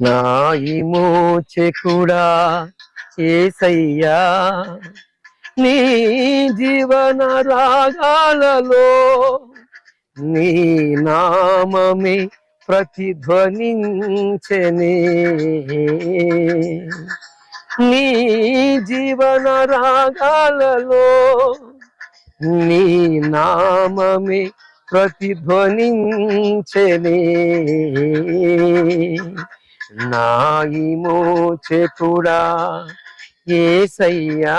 నాయి మోచెకుడా ఏసయ్యా. నీ జీవన రాగాలలో నీ నామమే ప్రతిధ్వనించనే. నీ జీవన రాగాలలో నీ నామమే ప్రతిధ్వనించనే. నాయి మోచెకుడా ఏసయ్యా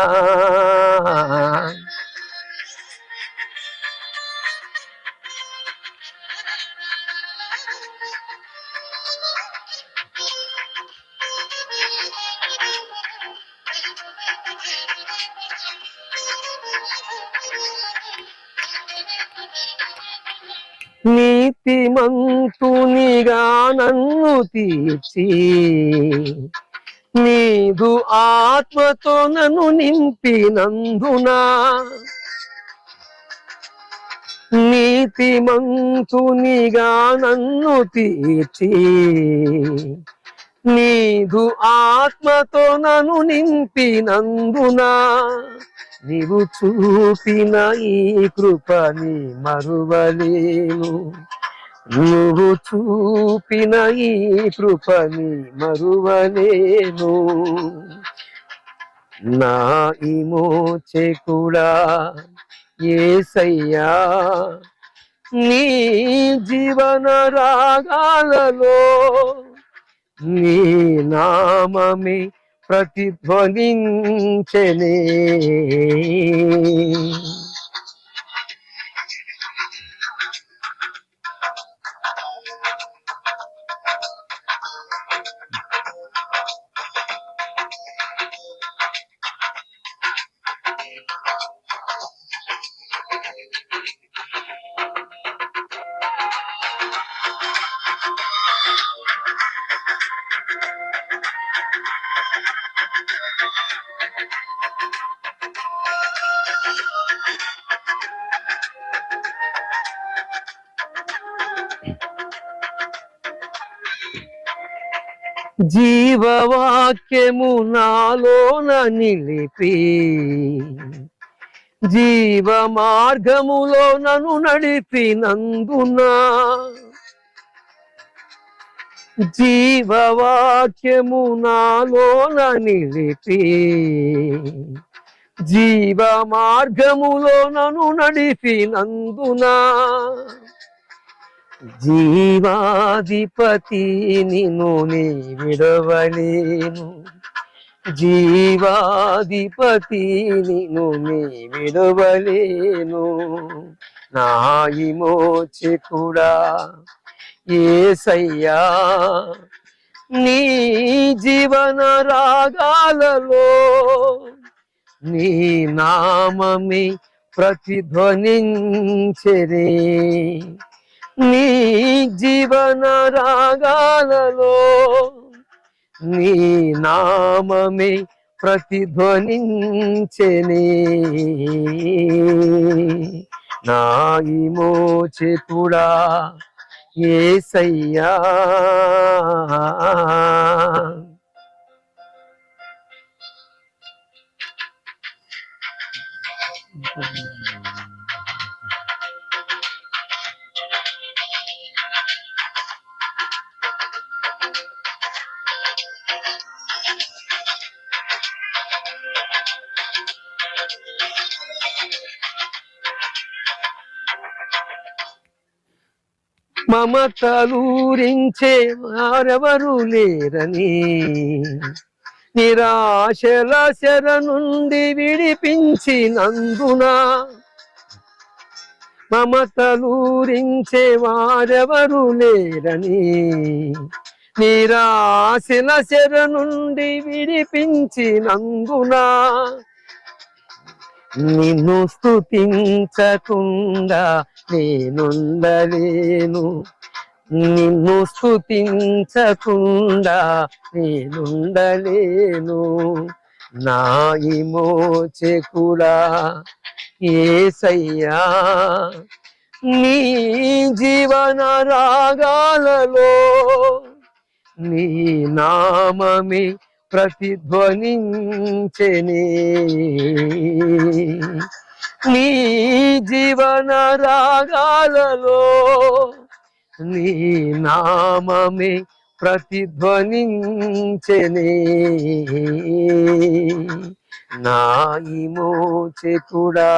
నీతిమంతునిగా నన్ను తీర్చి నీదు ఆత్మతో నన్ను నింపినందునా నీతిమంతునిగా నన్ను తీర్చి నీదు ఆత్మతో నన్ను నింపినందున నీవు చూపిన ఈ కృపని మరువలేను. నువ్వు చూపిన ఈ కృపని మరువలేను. నా ఇమోచే కూడా ఏసయ్యా నీ జీవన రాగాలలో నీ నామమే ప్రతిధ్వనించనే. జీవవాక్యము నాలోన నిలిపి జీవ మార్గములో నన్ను నడిపినందున జీవవాక్యము నాలోన నిలిపి జీవ మార్గములో నన్ను నడిపినందునా జీవాధిపతి నిను నీ విడవలేను. జీవాధిపతి నిను నీ విడవలేను. నాయి మోచె కూడా ఏసయ్యా నీ జీవన రాగాలలో నీ నామమే ప్రతిధ్వనించరే. నీ జీవన రాగాలలో నీ నామమే ప్రతిధ్వనించనే. నాయి మోచె కూడా ఏసయ్యా. మమతలూరించే వారెవరు లేరని నిరాశల శర నుండి విడిపించినందున మమతలూరించే వారెవరు లేరని నిరాశల శర నుండి విడిపించినందున నిన్ను స్థుతించకుండా నేనుండలేను. నిన్ను స్థుతించకుండా నేనుండలేను. నా ఇమోచె కూడా ఏసయ్యా నీ జీవన రాగాలలో నీ నామమే ప్రతిధ్వనించెనే. నీ జీవన రాగాలలో నీ నామమే ప్రతిధ్వనించెనే. నా విమోచకుడా